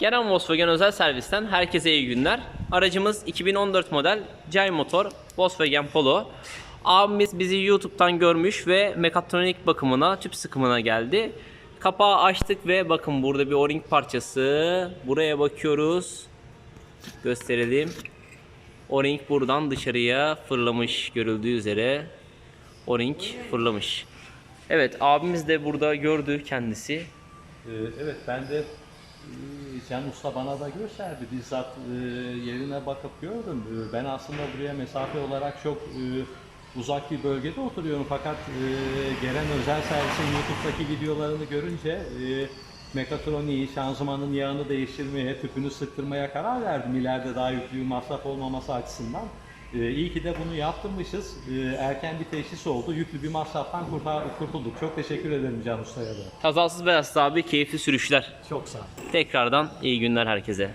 Genel Volkswagen özel servisten herkese iyi günler. Aracımız 2014 model Jay Motor Volkswagen Polo. Abimiz bizi YouTube'dan görmüş ve mekatronik bakımına, tüp sıkımına geldi. Kapağı açtık ve bakın burada bir o-ring parçası. Buraya bakıyoruz. Gösterelim. O-ring buradan dışarıya fırlamış görüldüğü üzere. O-ring fırlamış. Evet abimiz de burada gördü kendisi. Ee, Evet ben de Can Usta bana da gösterdi. Bizzat e, yerine bakıp gördüm. E, Ben aslında buraya mesafe olarak çok e, uzak bir bölgede oturuyorum. Fakat e, gelen özel servisin YouTube'daki videolarını görünce e, mekatroniği, şanzımanın yağını değiştirmeye, tüpünü sıktırmaya karar verdim. İleride daha yüklü masraf olmaması açısından. E, iyi ki de bunu yaptırmışız. E, erken bir teşhis oldu. Yüklü bir masraftan kurtar- kurtulduk. Çok teşekkür ederim Can Usta'ya da. Kazasız belasız abi keyifli sürüşler. Çok sağ ol. Tekrardan iyi günler herkese.